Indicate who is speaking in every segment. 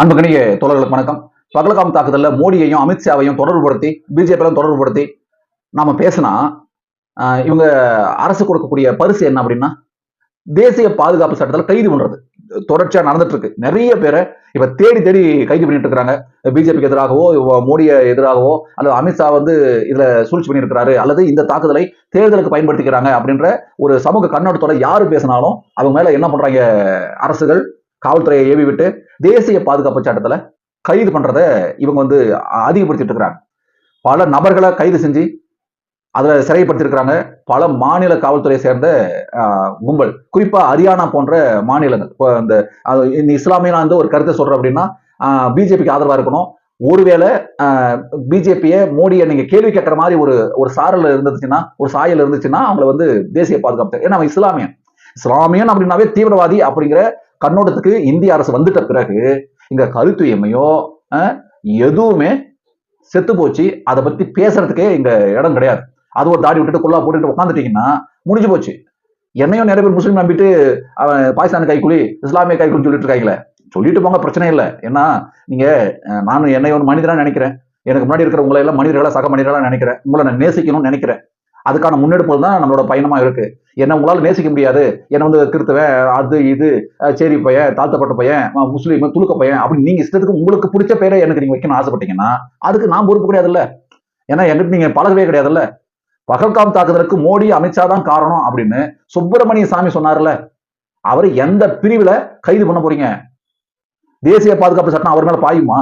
Speaker 1: அன்புக்கணிய தோழர்களுக்கு வணக்கம். பகலகாம் தாக்குதலில் மோடியையும் அமித்ஷாவையும் தொடர்புபடுத்தி பிஜேபியிலும் தொடர்புபடுத்தி நாம் பேசினா இவங்க அரசு கொடுக்கக்கூடிய பரிசு என்ன அப்படின்னா தேசிய பாதுகாப்பு சட்டத்தில் கைது பண்றது. தொடர்ச்சியாக நடந்துட்டு இருக்கு நிறைய பேரை இப்ப தேடி தேடி கைது பண்ணிட்டு இருக்கிறாங்க. பிஜேபிக்கு எதிராகவோ மோடியை எதிராகவோ அல்லது அமித்ஷா வந்து இதுல சூழ்ச்சி பண்ணியிருக்கிறாரு அல்லது இந்த தாக்குதலை தேர்தலுக்கு பயன்படுத்திக்கிறாங்க அப்படின்ற ஒரு சமூக கண்ணோட்டத்தோட யாரு பேசினாலும் அவங்க மேல என்ன பண்றாங்க அரசுகள்? காவல்துறையை ஏவி விட்டு தேசிய பாதுகாப்பு சட்டத்துல கைது பண்றத இவங்க வந்து அதிகப்படுத்திட்டு இருக்கிறாங்க. பல நபர்களை கைது செஞ்சு அதுல சிறைப்படுத்திருக்கிறாங்க பல மாநில காவல்துறையை சேர்ந்த கும்பல். குறிப்பா ஹரியானா போன்ற மாநிலங்கள். இப்போ இந்த இஸ்லாமியா இஸ்லாமியனா வந்து ஒரு கருத்தை சொல்றேன் அப்படின்னா பிஜேபிக்கு ஆதரவா இருக்கணும். ஒருவேளை பிஜேபியை மோடியை நீங்க கேள்வி கேட்கற மாதிரி ஒரு ஒரு சாரல் இருந்துச்சுன்னா ஒரு சாயல் இருந்துச்சுன்னா அவங்கள வந்து தேசிய பாதுகாப்பு ஏன்னா அவன் இஸ்லாமியன். இஸ்லாமியன் அப்படின்னாவே தீவிரவாதி அப்படிங்கிற கண்ணோட்டத்துக்கு இந்திய அரசு வந்துட்ட பிறகு இங்க கருத்துயமையோ அஹ், எதுவுமே செத்து போச்சு. அதை பத்தி பேசுறதுக்கே இங்க இடம் கிடையாது. அது ஒரு தாடி விட்டுட்டு குல்லா போட்டுட்டு உட்காந்துட்டீங்கன்னா முடிஞ்சு போச்சு. என்னையும் நிறைய பேர் முஸ்லீம் நம்பிட்டு அவன் பாகிஸ்தான் கைக்குலி இஸ்லாமிய கைக்குழி சொல்லிட்டு இருக்காங்களே. சொல்லிட்டு போங்க பிரச்சனை இல்லை. ஏன்னா நீங்க நானும் என்னையும் ஒரு மனிதனா நினைக்கிறேன். எனக்கு முன்னாடி இருக்கிற உங்களை எல்லாம் மனிதர்களா சக மனிதர்களா நினைக்கிறேன். உங்களை நான் நேசிக்கணும்னு நினைக்கிறேன். அதுக்கான முன்னெடுப்புகள் தான் நம்மளோட பயணமா இருக்கு. என்ன உங்களால நேசிக்க முடியாது. என்ன வந்து திருத்துவேன் அது இது சரி சேரி பையன் தாழ்த்தப்பட்ட பையன் முஸ்லீம் துலுக்க பையன் அப்படின்னு நீங்க இஷ்டத்துக்கு உங்களுக்கு பிடிச்ச பேரை எனக்கு நீங்க வைக்கணும்னு ஆசைப்பட்டீங்கன்னா அதுக்கு நான் பொறுப்பு கிடையாதுல்ல. ஏன்னா என்கிட்ட நீங்க பழகவே கிடையாதுல்ல. பகல்காம் தாக்குதலுக்கு மோடி அமித்ஷா தான் காரணம் அப்படின்னு சுப்பிரமணிய சாமி சொன்னார்ல. அவர் எந்த பிரிவுல கைது பண்ண போறீங்க? தேசிய பாதுகாப்பு சட்டம் அவர் மேல பாயுமா?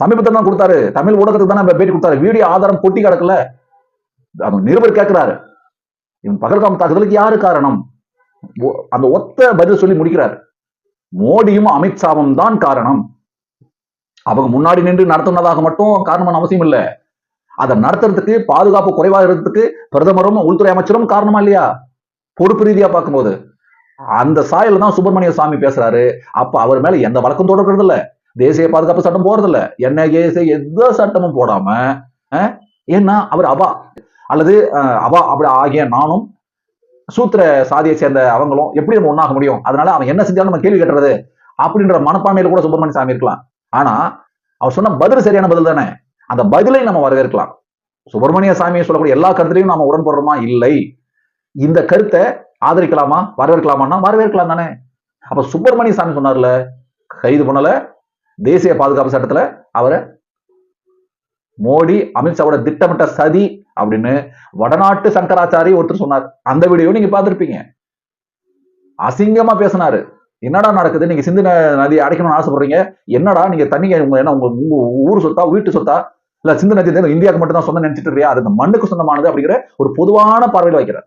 Speaker 1: சமீபத்தில் தான் கொடுத்தாரு. தமிழ் ஊடகத்துக்கு தானே பேட்டி கொடுத்தாரு. வீடியோ ஆதாரம் கொட்டி கிடக்கல அவர் நிருபர் கேட்கிறாரு. இவன் பகல்காம் தாக்குதலுக்கு யாரு காரணம்? அந்த ஒத்த பதில் சொல்லி முடிக்கிறார். மோடியும் அமித்ஷாவும் தான் காரணம். அவங்க முன்னாடி நின்று நடத்துனதாக மட்டும் காரணமான அவசியம் இல்லை. அதை நடத்துறதுக்கு பாதுகாப்பு குறைவாக இருக்கிறதுக்கு பிரதமரும் உள்துறை அமைச்சரும் காரணமா இல்லையா? பொறுப்பு ரீதியா பார்க்கும்போது. அந்த சாயல் தான் சுப்பிரமணிய சாமி பேசுறாரு. அப்ப அவர் மேல எந்த வழக்கம் தொடர்கிறது இல்ல. தேசிய பாதுகாப்பு சட்டம் போறது இல்ல என்ஐஏ எந்த சட்டமும் போடாம ஏன்னா அவர் அவா அல்லது அவ அவா அப்படி ஆகிய நானும் சூத்திர சாதியை சேர்ந்த அவங்களும் எப்படி நம்ம ஒண்ணாக முடியும்? அதனால அவன் என்ன செஞ்சாலும் நம்ம கேள்வி கட்டுறது அப்படின்ற மனப்பான்மையில கூட சுப்பிரமணிய சாமி இருக்கலாம். ஆனா அவர் சொன்ன பதில் சரியான பதில் தானே? அந்த பதிலை நம்ம வரவேற்கலாம். சுப்பிரமணிய சாமியை சொல்லக்கூடிய எல்லா கருத்துலையும் நாம உடன்படுறோமா? இல்லை. இந்த கருத்தை ஆதரிக்கலாமா? வரவேற்கலாமான்னா வரவேற்கலாம் தானே. அப்ப சுப்பிரமணிய சாமி சொன்னார்ல கைது பண்ணல தேசிய பாதுகாப்பு சட்டத்துல அவரை மோடி அமித்ஷாவோட திட்டமிட்ட சதி அப்படின்னு வடநாட்டு சங்கராச்சாரி ஒருத்தர் சொன்னார். அந்த வீடியோ நீங்க பார்த்திருப்பீங்க. அசிங்கமா பேசினாரு. என்னடா நடக்குது? நீங்க சிந்து நதி நதியை அடைக்கணும்னு ஆசைப்படுறீங்க. என்னடா நீங்க தண்ணிங்க உங்க என்ன உங்க உங்க ஊர் சொத்தா வீட்டு சொத்தா? இல்ல சிந்து நதி இந்தியாவுக்கு மட்டும் தான் சொந்தம் நினைச்சிட்டு இருக்கியா? அது இந்த மண்ணுக்கு சொந்தமானது அப்படிங்கிற ஒரு பொதுவான பார்வையில் வைக்கிறார்.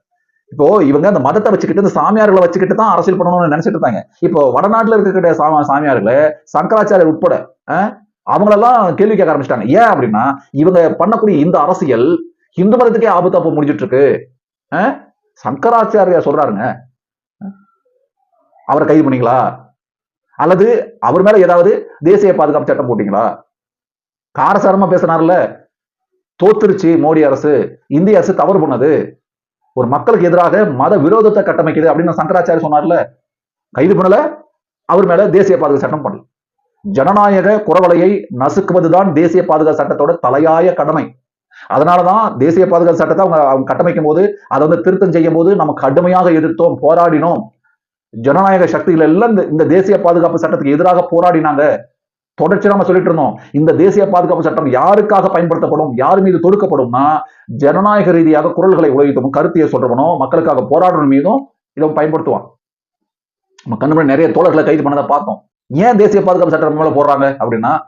Speaker 1: இப்போ இவங்க அந்த மதத்தை வச்சுக்கிட்டு இந்த சாமியார்களை வச்சுக்கிட்டு தான் அரசியல் பண்ணணும்னு நினைச்சிட்டு இருந்தாங்க. இப்போ வடநாட்டுல இருக்கக்கூடிய சாமியார்களை சங்கராச்சாரியர் உட்பட அவங்களெல்லாம் கேள்வி கேட்க ஆரம்பிச்சிட்டாங்க. ஏன் அப்படின்னா இவங்க பண்ணக்கூடிய இந்த அரசியல் இந்து மதத்துக்கே ஆபத்தா போய் முடிஞ்சிட்டு இருக்கு சங்கராச்சாரியா சொல்றாருங்க. அவரை கைது பண்ணீங்களா? அல்லது அவர் மேல ஏதாவது தேசிய பாதுகாப்பு சட்டம் போட்டீங்களா? காரசாரமா பேசினார்ல. தோத்துருச்சு மோடி அரசு. இந்திய அரசு தவறு பண்ணது. ஒரு மக்களுக்கு எதிராக மத விரோதத்தை கட்டமைக்குது அப்படின்னு சங்கராச்சாரிய சொன்னார்ல. கைது பண்ணல. அவர் மேல தேசிய பாதுகாப்பு சட்டம் பண்ணல ஜனநாயக குறவலையை நசுக்குவதுதான் தேசிய பாதுகாப்பு சட்டத்தோட தலையாய கடமை. அதனாலதான் தேசிய பாதுகாப்பு சட்டத்தை அவங்க அவங்க கட்டமைக்கும் போது அதை வந்து திருத்தம் செய்யும் போது நம்ம கடுமையாக எதிர்த்தோம் போராடினோம். ஜனநாயக சக்திகள் எல்லாம் இந்த- தேசிய பாதுகாப்பு சட்டத்துக்கு எதிராக போராடினாங்க. தொடர்ச்சி நம்ம சொல்லிட்டு இருந்தோம். இந்த தேசிய பாதுகாப்பு சட்டம் யாருக்காக பயன்படுத்தப்படும் யார் மீது தொடுக்கப்படும்னா ஜனநாயக ரீதியாக குரல்களை உலகித்தவும் கருத்தியை சொல்றவனோ மக்களுக்காக போராடுற மீதும் இதை பயன்படுத்துவான். நம்ம கண்ணு நிறைய தோழர்களை கைது பண்ணதை பார்த்தோம். ஏன் தேசிய பாதுகாப்பு சட்டம் மேல போடுறாங்க அப்படின்னா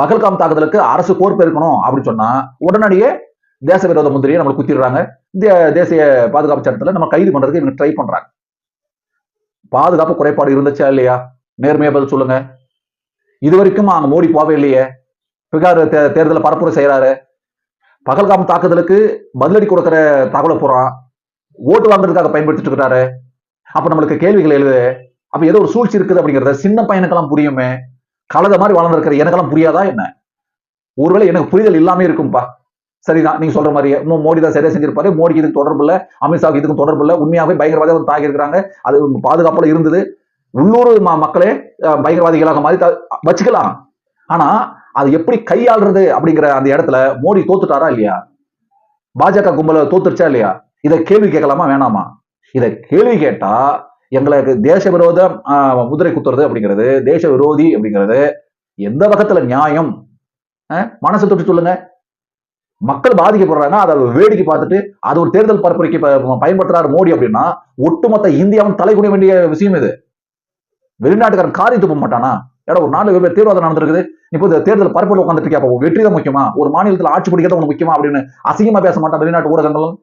Speaker 1: பகல்காம் தாக்குதலுக்கு அரசு பொறுப்பு இருக்கணும் அப்படின்னு சொன்னா உடனடியே தேச விரோத முந்திரியை நம்மளை குத்திடுறாங்க. தே தேசிய பாதுகாப்பு சட்டத்துல நம்ம கைது பண்றதுக்கு இவங்க ட்ரை பண்றாங்க. பாதுகாப்பு குறைபாடு இருந்துச்சா இல்லையா? நேர்மையா பதில் சொல்லுங்க. இது வரைக்கும் அங்க மோடி போவே இல்லையே. பிகார் தே- தேர்தலை பரப்புரை செய்யறாரு பகல்காம் தாக்குதலுக்கு பதிலடி கொடுக்கிற தகவலை போறான். ஓட்டு வாங்குறதுக்காக பயன்படுத்திட்டு இருக்கிறாரு அப்ப நம்மளுக்கு கேள்விகள் எழுது. அப்ப ஏதோ ஒரு சூழ்ச்சி இருக்குது அப்படிங்கிறத சின்ன பையனுக்கெல்லாம் புரியுமே? கலத மாதிரி வளர்ந்துருக்கிற எனக்கெல்லாம் புரியாதா என்ன? ஒருவேளை எனக்கு புரிதல் இல்லாம இருக்கும்பா. சரிதான் நீங்க சொல்ற மாதிரி இன்னும் மோடி தான் சரியா செஞ்சிருப்பாரு. மோடிக்கு இதுக்கு தொடர்பு இல்ல அமித்ஷாவுக்கு இதுக்கும் தொடர்பு இல்ல. உண்மையாகவே பயங்கரவாதம் தாக்கி இருக்கிறாங்க அது பாதுகாப்புல இருந்தது. உள்ளூர் மக்களே பயங்கரவாதிகளாக மாதிரி வச்சுக்கலாம். ஆனா அது எப்படி கையாளுறது அப்படிங்கிற அந்த இடத்துல மோடி தோத்துட்டாரா இல்லையா? பாஜக கும்பல தோத்துருச்சா இல்லையா? இதை கேள்வி கேட்கலாமா வேணாமா? இதை கேள்வி கேட்டா எங்களுக்கு தேச விரோத ஆஹ், முதிரை குத்துறது அப்படிங்கிறது தேச விரோதி அப்படிங்கிறது எந்த வகத்துல நியாயம்? அஹ், மனசு தொட்டு சொல்லுங்க. மக்கள் பாதிக்கப்படுறாங்க அதை வேடிக்கை பார்த்துட்டு அது ஒரு தேர்தல் பரப்புரைக்கு பயன்படுத்துறாரு மோடி அப்படின்னா ஒட்டுமொத்த இந்தியாவும் தலைகுனிய வேண்டிய விஷயம் இது. வெளிநாட்டுக்காரன் காரி துப்ப மாட்டானா? ஏடா ஒரு நாடு வெவ்வேறு தீவிரவாதம் நடந்திருக்குது. இப்போ இந்த தேர்தல் பரப்பில் உட்காந்துட்டு இருக்கியா அப்போ வெற்றி தான் முக்கியமா? ஒரு மாநிலத்தில் ஆட்சி பிடிக்கிறது உனக்கு முக்கியமா அப்படின்னு அசிங்கமா பேச மாட்டான் வெளிநாட்டு ஊடகங்களும்.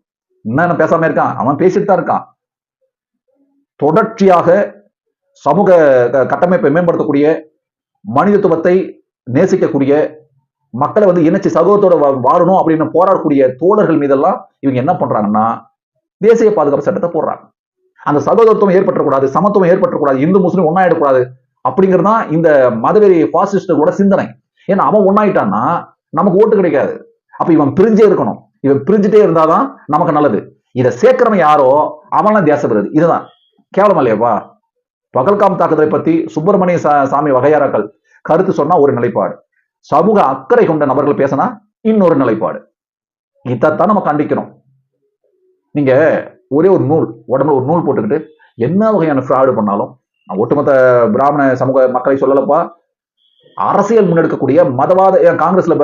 Speaker 1: என்ன பேசாம இருக்கான்? அவன் பேசிட்டு தான் இருக்கான். தொடர்ச்சியாக சமூக க- கட்டமைப்பை மேம்படுத்தக்கூடிய மனிதத்துவத்தை நேசிக்கக்கூடிய மக்களை வந்து இணைச்சு சகோதரத்தோட வா- வாழணும் அப்படின்னு போராடக்கூடிய தோழர்கள் மீதெல்லாம் இவங்க என்ன பண்றாங்கன்னா தேசிய பாதுகாப்பு சட்டத்தை போடுறாங்க. அந்த சகோதரத்துவம் ஏற்பட்டக்கூடாது சமத்துவம் ஏற்பட்டக்கூடாது இந்து முஸ்லீம் ஒன்னாயிடக்கூடாது அப்படிங்கிறது தான் இந்த மதவெறி பாசிஸ்டர்களோட சிந்தனை. ஏன்னா அவன் ஒன்னாயிட்டான்னா நமக்கு ஓட்டு கிடைக்காது. அப்ப இவன் பிரிஞ்சே இருக்கணும். இவன் பிரிஞ்சுட்டே இருந்தாதான் நமக்கு நல்லது. இதை சேர்க்கிறவன் யாரோ அவன்லாம் தேச விரோதி. இதுதான். கேவலம் இல்லையாப்பா பகல்காம் தாக்குதலை பத்தி சுப்பிரமணிய சா- சாமி வகையாராக்கள் கருத்து சொன்னா ஒரு நிலைப்பாடு. சமூக அக்கறை கொண்ட நபர்கள் பேசினா இன்னொரு நிலைப்பாடு. இதைத்தான் நம்ம கண்டிக்கணும். நீங்க ஒரே ஒரு நூல் உடம்புல ஒரு நூல் போட்டுக்கிட்டு என்ன வகையான ஃப்ராடு பண்ணாலும் நான் ஒட்டுமொத்த பிராமண சமூக மக்களை சொல்லலப்பா அரசியல் முன்னெடுக்கக்கூடிய மதவாத ஏன் காங்கிரஸ்ல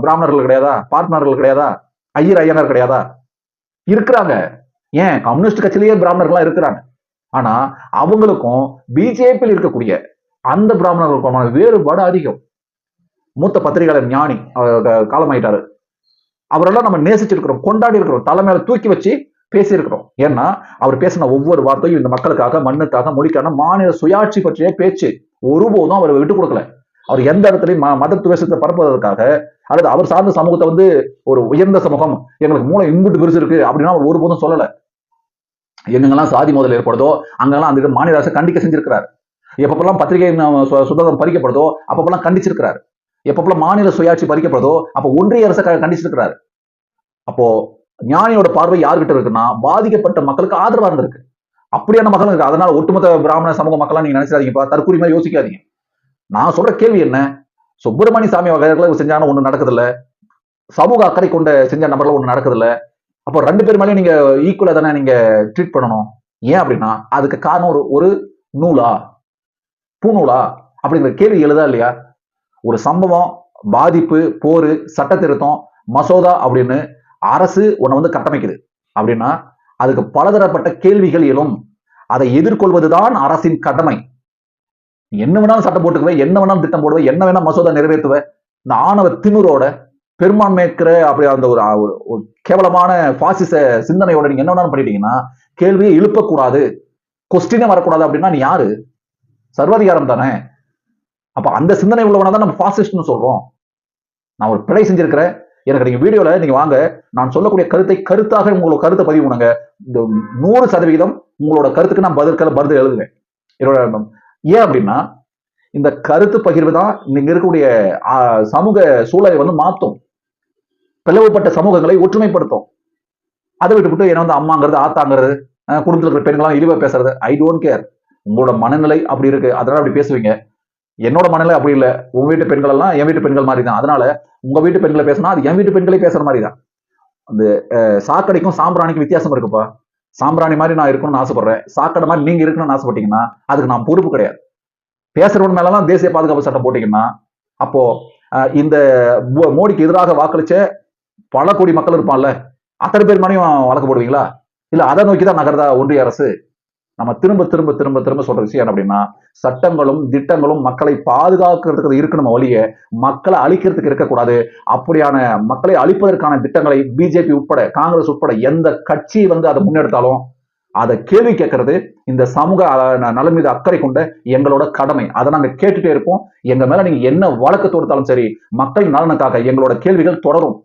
Speaker 1: பிராமணர்கள் கிடையாதா? பார்ட்னர்கள் கிடையாதா? ஐயர் ஐயனார் கிடையாதா? இருக்கிறாங்க. ஏன் கம்யூனிஸ்ட் கட்சியிலேயே பிராமணர்கள்லாம் இருக்கிறாங்க. ஆனா அவங்களுக்கும் பிஜேபியில் இருக்கக்கூடிய அந்த பிராமணர்களுக்குமான வேறுபாடு அதிகம். மூத்த பத்திரிகையாளர் ஞானி காலமாயிட்டாரு. அவரெல்லாம் நம்ம நேசிச்சிருக்கிறோம் கொண்டாடி இருக்கிறோம் தலைமையில தூக்கி வச்சு பேசியிருக்கிறோம். ஏன்னா அவர் பேசின ஒவ்வொரு வார்த்தையும் இந்த மக்களுக்காக மண்ணுக்காக மொழிக்கான மாநில சுயாட்சி பற்றிய பேச்சு ஒருபோதும் அவர் விட்டு கொடுக்கல. அவர் எந்த இடத்துலையும் ம- மத துவேஷத்தை பரப்புவதற்காக அல்லது அவர் சார்ந்த சமூகத்தை வந்து ஒரு உயர்ந்த சமூகம் எங்களுக்கு மூளை இங்குட்டு விரிச்சு இருக்கு அப்படின்னா அவர் ஒருபோதும் சொல்லல. எங்கெங்கெல்லாம் சாதி மோதல் ஏற்படுதோ அங்கெல்லாம் அந்த மாநில அரசு கண்டிக்க செஞ்சிருக்கிறார். எப்பப்பெல்லாம் பத்திரிகை சு- சுதந்திரம் பறிக்கப்படுதோ அப்பப்பெல்லாம் கண்டிச்சிருக்கிறார். எப்பப்பெல்லாம் மாநில சுயாட்சி பறிக்கப்படுதோ அப்போ ஒன்றிய அரசை கண்டிச்சிருக்கிறார். அப்போ ஞானியோட பார்வை யாருக்கிட்ட இருக்குன்னா பாதிக்கப்பட்ட மக்களுக்கு ஆதரவா இருந்திருக்கு. அப்படியான மக்கள் இருக்கு. அதனால ஒட்டுமொத்த பிராமண சமூக மக்கள்லாம் நீங்க நினைச்சிடாதீங்கப்பா தற்கூரி மாதிரி யோசிக்காதீங்க. நான் சொல்ற கேள்வி என்ன? சுப்பிரமணிய சாமி வகைகளை செஞ்சான ஒண்ணு நடக்குது இல்ல சமூக அக்கறை கொண்ட செஞ்ச நபர்கள் ஒண்ணு நடக்குது இல்ல அப்போ ரெண்டு பேர் மேலேயும் நீங்க ஈக்குவலா தானே நீங்க ட்ரீட் பண்ணணும். ஏன் அப்படின்னா அதுக்கு காரணம் ஒரு ஒரு நூலா? பூநூலா? அப்படிங்கிற கேள்வி எழுதா இல்லையா? ஒரு சம்பவம் பாதிப்பு போர் சட்ட திருத்தம் மசோதா அப்படின்னு அரசு உன்னை வந்து கட்டமைக்குது. அப்படின்னா அதுக்கு பலதரப்பட்ட கேள்விகள் எழும். அதை எதிர்கொள்வதுதான் அரசின் கடமை. நீ என்ன வேணாலும் சட்டம் போட்டுக்குவேன் என்ன வேணாலும் திட்டம் போடுவேன் என்ன வேணா மசோதா நிறைவேற்றுவ. இந்த ஆணவ திமிரோட பெரும்பான்மைக்கிற அப்படி அந்த ஒரு கேவலமான பாசிச சிந்தனையோட நீங்க என்ன வேணாலும் பண்ணிட்டீங்கன்னா கேள்வியை எழுப்பக்கூடாது. கொஸ்டினே வரக்கூடாது அப்படின்னா நீ யாரு? சர்வாதிகாரம் தானே. அப்ப அந்த சிந்தனை உள்ளவனை தான் நம்ம பாசிஸ்ட்னு சொல்றோம். நான் ஒரு பிழை செஞ்சிருக்கிறேன். எனக்கு நீங்க வீடியோல நீங்க வாங்க. நான் சொல்லக்கூடிய கருத்தை கருத்தாக உங்களோட கருத்தை பதிவு பண்ணுங்க. இந்த நூறு சதவிகிதம் உங்களோட கருத்துக்கு நான் பதில் பதில் எழுதுவேன். என்னோட ஏன் அப்படின்னா இந்த கருத்து பகிர்வு தான் நீங்க இருக்கக்கூடிய சமூக சூழலை வந்து மாத்தும். பிளவுபட்ட சமூகங்களை ஒற்றுமைப்படுத்தும். அதை விட்டுவிட்டு என்ன வந்து அம்மாங்கிறது ஆத்தாங்கிறது குடும்பத்தில் இருக்கிற பெண்களாம் இழிவா பேசுறது. ஐ டோன்ட் கேர் உங்களோட மனநிலை அப்படி இருக்கு. அதனால அப்படி பேசுவீங்க. என்னோட மனநிலை அப்படி இல்லை. உங்க வீட்டு பெண்கள் எல்லாம் என் வீட்டு பெண்கள் மாதிரி தான் அதனால உங்க வீட்டு பெண்களை பேசினா அது என் வீட்டு பெண்களே பேசுற மாதிரி தான் அந்த சாக்கடைக்கும் சாம்பிராணிக்கும் வித்தியாசம் இருக்குப்பா. சாம்பிராணி மாதிரி நான் இருக்கணும்னு ஆசைப்படுறேன். சாக்கடை மாதிரி நீங்க இருக்கணும்னு ஆசைப்பட்டீங்கன்னா அதுக்கு நான் பொறுப்பு கிடையாது. பேசுறவன் மேலலாம் தேசிய பாதுகாப்பு சட்டம் போட்டீங்கன்னா அப்போ இந்த மோடிக்கு எதிராக வாக்களிச்ச பல கோடி மக்கள் இருப்பான்ல அத்தனை பேர் மேலேயும் வழக்கு போடுவீங்களா இல்ல அதை நோக்கி தான் நகர்தா ஒன்றிய அரசு? நம்ம திரும்ப திரும்ப திரும்ப திரும்ப சொல்ற விஷயம் என்ன அப்படின்னா சட்டங்களும் திட்டங்களும் மக்களை பாதுகாக்கிறதுக்கு இருக்கணும் வழிய மக்களை அழிக்கிறதுக்கு இருக்கக்கூடாது. அப்படியான மக்களை அழிப்பதற்கான திட்டங்களை பிஜேபி உட்பட காங்கிரஸ் உட்பட எந்த கட்சி வந்து அதை முன்னெடுத்தாலும் அதை கேள்வி கேட்கறது இந்த சமூக அஹ், நலன் மீது அக்கறை கொண்ட எங்களோட கடமை. அதை நாங்க கேட்டுட்டே இருப்போம். எங்க மேல நீங்க என்ன வழக்கு தொடுத்தாலும் சரி மக்கள் நலனுக்காக எங்களோட கேள்விகள் தொடரும்.